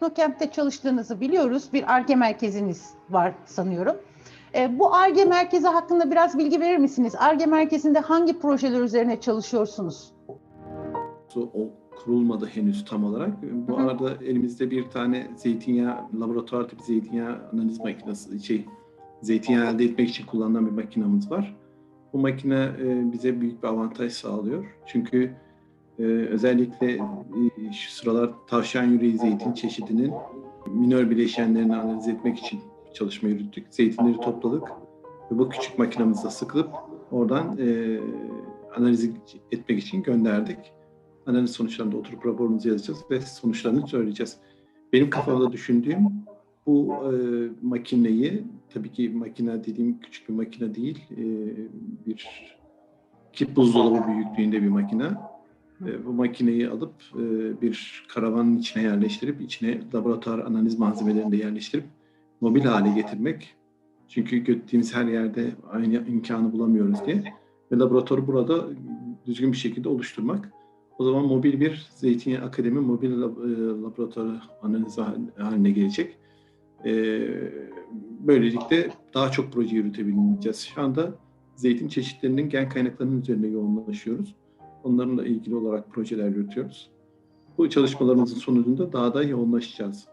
Teknokent'te çalıştığınızı biliyoruz. Bir ARGE merkeziniz var sanıyorum. E, bu ARGE merkezi hakkında biraz bilgi verir misiniz? ARGE merkezinde hangi projeler üzerine çalışıyorsunuz? o kurulmadı henüz tam olarak. Bu Hı hı. arada elimizde bir tane zeytinyağı, laboratuvar tipi zeytinyağı analiz makinesi, şey, zeytinyağı elde etmek için kullanılan bir makinamız var. Bu makine e, bize büyük bir avantaj sağlıyor. Çünkü e, özellikle e, şu sıralar tavşan yüreği zeytin çeşidinin minör bileşenlerini analiz etmek için çalışma yürüttük. Zeytinleri topladık ve bu küçük makinamızda sıkılıp oradan e, analiz etmek için gönderdik analiz sonuçlarında oturup raporumuzu yazacağız ve sonuçlarını söyleyeceğiz. Benim kafamda düşündüğüm bu e, makineyi, tabii ki makine dediğim küçük bir makine değil, e, bir kip buzdolabı büyüklüğünde bir makine. E, bu makineyi alıp e, bir karavanın içine yerleştirip, içine laboratuvar analiz malzemelerini de yerleştirip mobil hale getirmek. Çünkü gittiğimiz her yerde aynı imkanı bulamıyoruz diye. Ve laboratuvarı burada düzgün bir şekilde oluşturmak. O zaman mobil bir Zeytinyağı Akademi mobil e, laboratuvarı analizi hal- haline gelecek. E, Böylelikle daha çok proje yürütebileceğiz. Şu anda zeytin çeşitlerinin gen kaynaklarının üzerine yoğunlaşıyoruz. Onlarla ilgili olarak projeler yürütüyoruz. Bu çalışmalarımızın sonucunda daha da yoğunlaşacağız.